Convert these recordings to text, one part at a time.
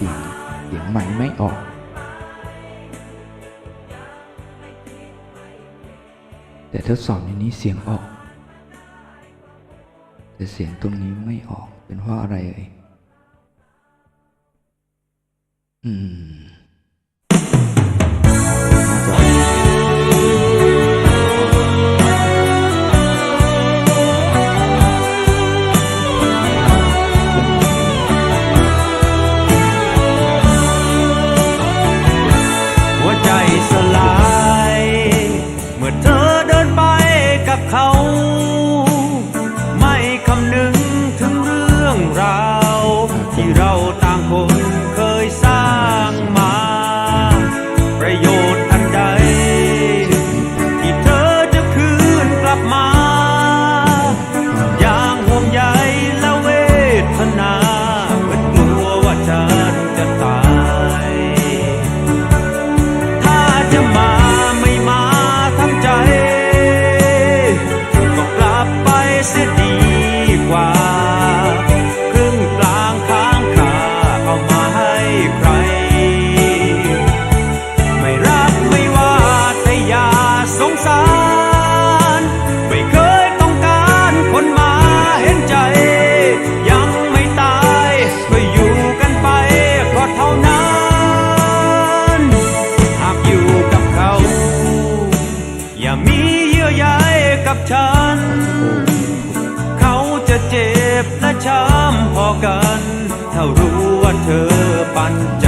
สีเดี๋ยวม่ไม่ออก แต่ทดสอบในนี้เสียงออก แต่เสียงตรงนี้ไม่ออกเป็นเพราะอะไรเอ่ยอืม ไป ถ้ารู้ว่าเธอปันใจ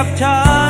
กับฉัน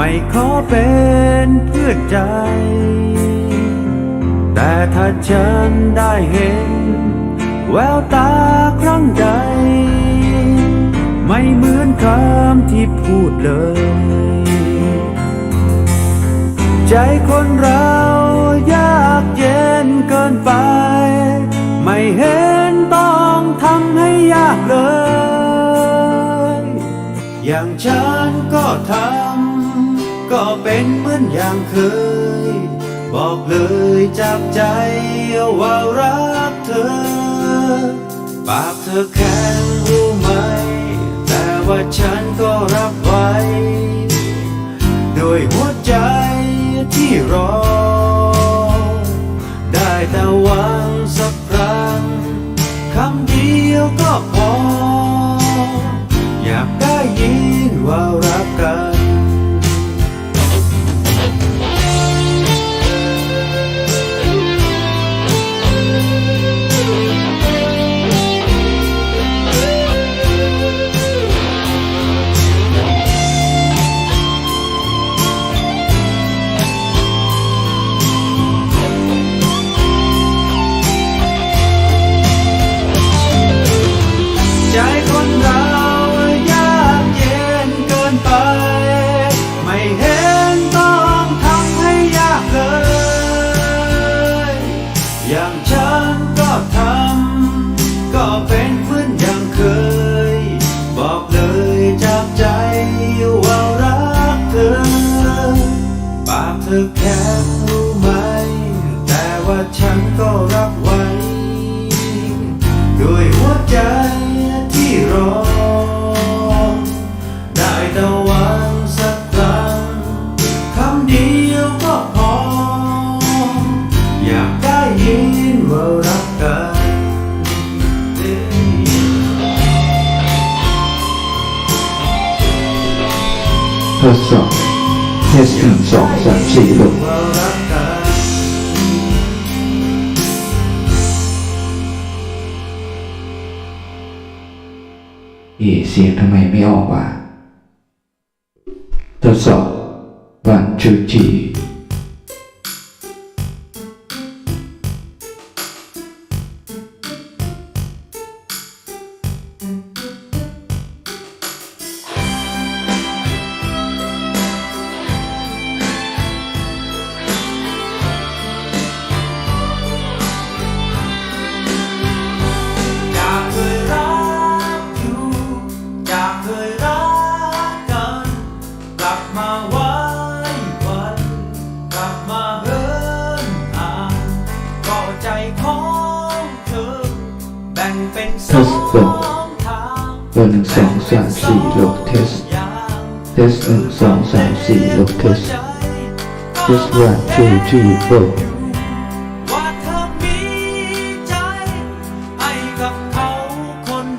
ไม่ขอเป็นเพื่อนใจ แต่ถ้าฉันได้เห็น แววตาครั้งใด ไม่เหมือนคำที่พูดเลย ใจคนเรายากเย็นเกินไป ไม่เห็นต้องทำให้ยากเลย อย่างฉันก็ทำ ก็เป็นเหมือนอย่างเคย บอกเลยจากใจว่ารักเธอ ปากเธอแข็งรู้ไหม แต่ว่าฉันก็รับไว้ ด้วยหัวใจที่รอ ได้แต่หวังสักครั้งคำเดียวก็พอ อยากได้ยินว่า the 所生之路。อีเสียงทำไมไม่ออกวะทดสอบวันจุจี ทสบเบหนึ่งสองสามสี่ลบเทสเทสหนึ่งสองสามสี่ลบเทส test one two three ก